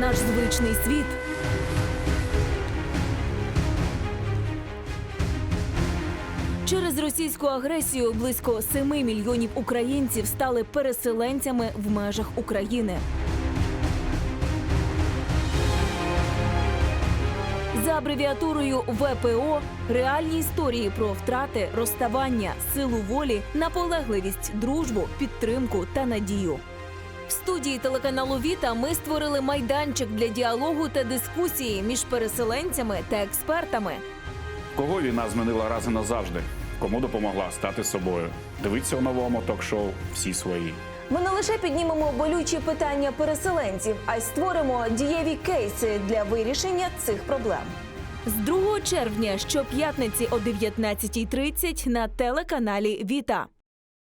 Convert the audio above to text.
наш звичний світ. Через російську агресію близько 7 мільйонів українців стали переселенцями в межах України. За абревіатурою ВПО реальні історії про втрати, розставання, силу волі, наполегливість, дружбу, підтримку та надію. В студії телеканалу Віта ми створили майданчик для діалогу та дискусії між переселенцями та експертами. Кого війна змінила раз і назавжди? Кому допомогла стати собою? Дивіться у новому ток-шоу всі свої. Ми не лише піднімемо болючі питання переселенців, а й створимо дієві кейси для вирішення цих проблем. З 2 червня щоп'ятниці о 19.30 на телеканалі Віта.